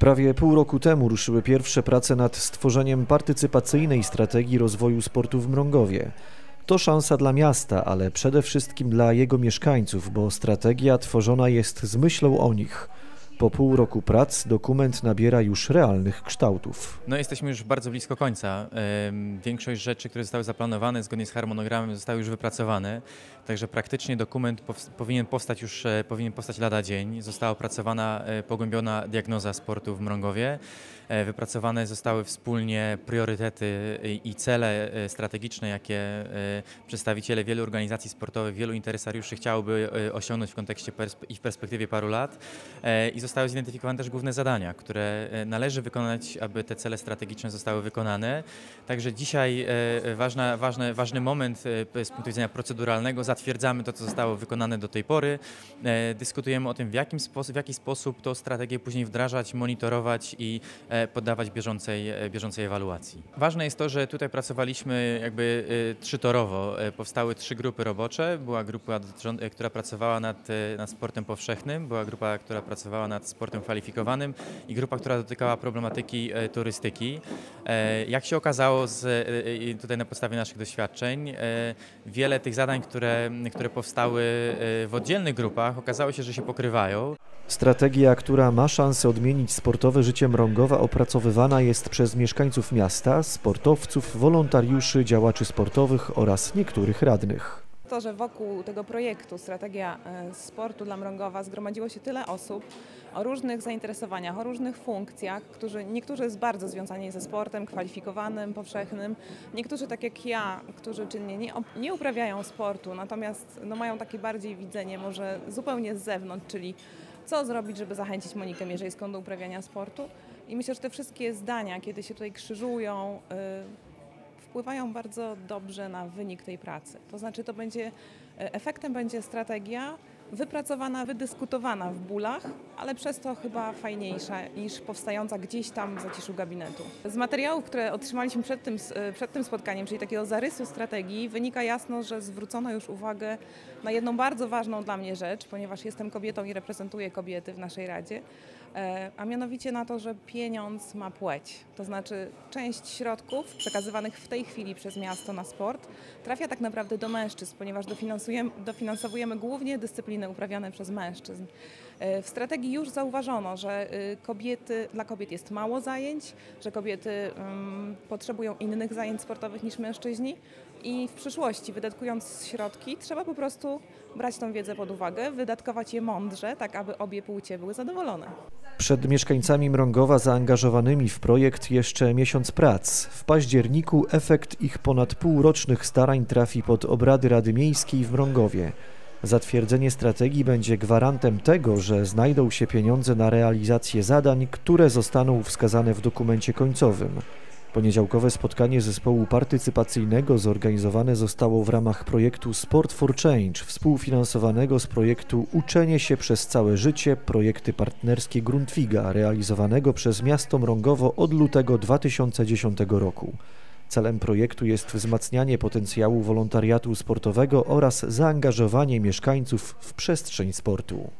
Prawie pół roku temu ruszyły pierwsze prace nad stworzeniem partycypacyjnej strategii rozwoju sportu w Mrągowie. To szansa dla miasta, ale przede wszystkim dla jego mieszkańców, bo strategia tworzona jest z myślą o nich. Po pół roku prac dokument nabiera już realnych kształtów. No jesteśmy już bardzo blisko końca. Większość rzeczy, które zostały zaplanowane zgodnie z harmonogramem zostały już wypracowane, także praktycznie dokument powinien powstać już e, powinien powstać lada dzień. Została opracowana e, pogłębiona diagnoza sportu w Mrągowie. E, wypracowane zostały wspólnie priorytety i cele strategiczne, jakie przedstawiciele wielu organizacji sportowych, wielu interesariuszy chciałoby osiągnąć w kontekście i w perspektywie paru lat. I zostały zidentyfikowane też główne zadania, które e, należy wykonać, aby te cele strategiczne zostały wykonane. Także dzisiaj e, ważna, ważny, ważny moment e, z punktu widzenia proceduralnego. Zatwierdzamy to, co zostało wykonane do tej pory. Dyskutujemy o tym, w, jakim w jaki sposób tą strategię później wdrażać, monitorować i poddawać bieżącej, bieżącej ewaluacji. Ważne jest to, że tutaj pracowaliśmy jakby trzytorowo. Powstały trzy grupy robocze. Była grupa, która pracowała nad, nad sportem powszechnym, była grupa, która pracowała nad nad sportem kwalifikowanym i grupa, która dotykała problematyki e, turystyki. E, jak się okazało z, e, tutaj na podstawie naszych doświadczeń, wiele tych zadań, które, które powstały w oddzielnych grupach, okazało się, że się pokrywają. Strategia, która ma szansę odmienić sportowe życie Mrągowa, opracowywana jest przez mieszkańców miasta, sportowców, wolontariuszy, działaczy sportowych oraz niektórych radnych to, że wokół tego projektu Strategia e, Sportu dla Mrągowa zgromadziło się tyle osób o różnych zainteresowaniach, o różnych funkcjach, którzy, niektórzy z bardzo związani ze sportem kwalifikowanym, powszechnym, niektórzy tak jak ja, którzy czynnie nie, nie uprawiają sportu, natomiast no, mają takie bardziej widzenie może zupełnie z zewnątrz, czyli co zrobić, żeby zachęcić Monikę Mierzejską do uprawiania sportu. I myślę, że te wszystkie zdania, kiedy się tutaj krzyżują, yy, wpływają bardzo dobrze na wynik tej pracy. To znaczy, to będzie, e, efektem będzie strategia wypracowana, wydyskutowana w bólach, ale przez to chyba fajniejsza niż powstająca gdzieś tam w zaciszu gabinetu. Z materiałów, które otrzymaliśmy przed tym, e, przed tym spotkaniem, czyli takiego zarysu strategii, wynika jasno, że zwrócono już uwagę na jedną bardzo ważną dla mnie rzecz, ponieważ jestem kobietą i reprezentuję kobiety w naszej Radzie, a mianowicie na to, że pieniądz ma płeć. To znaczy część środków przekazywanych w tej chwili przez miasto na sport trafia tak naprawdę do mężczyzn, ponieważ dofinansowujemy głównie dyscypliny uprawiane przez mężczyzn. E, w strategii już zauważono, że y, kobiety, dla kobiet jest mało zajęć, że kobiety um, potrzebują innych zajęć sportowych niż mężczyźni i w przyszłości, wydatkując środki, trzeba po prostu brać tą wiedzę pod uwagę, wydatkować je mądrze, tak aby obie płcie były zadowolone. Przed mieszkańcami Mrągowa zaangażowanymi w projekt jeszcze miesiąc prac. W październiku efekt ich ponad półrocznych starań trafi pod obrady Rady Miejskiej w Mrągowie. Zatwierdzenie strategii będzie gwarantem tego, że znajdą się pieniądze na realizację zadań, które zostaną wskazane w dokumencie końcowym. Poniedziałkowe spotkanie zespołu partycypacyjnego zorganizowane zostało w ramach projektu Sport for Change, współfinansowanego z projektu Uczenie się przez całe życie, projekty partnerskie Grundtviga, realizowanego przez miasto Mrągowo od lutego 2010 roku. Celem projektu jest wzmacnianie potencjału wolontariatu sportowego oraz zaangażowanie mieszkańców w przestrzeń sportu.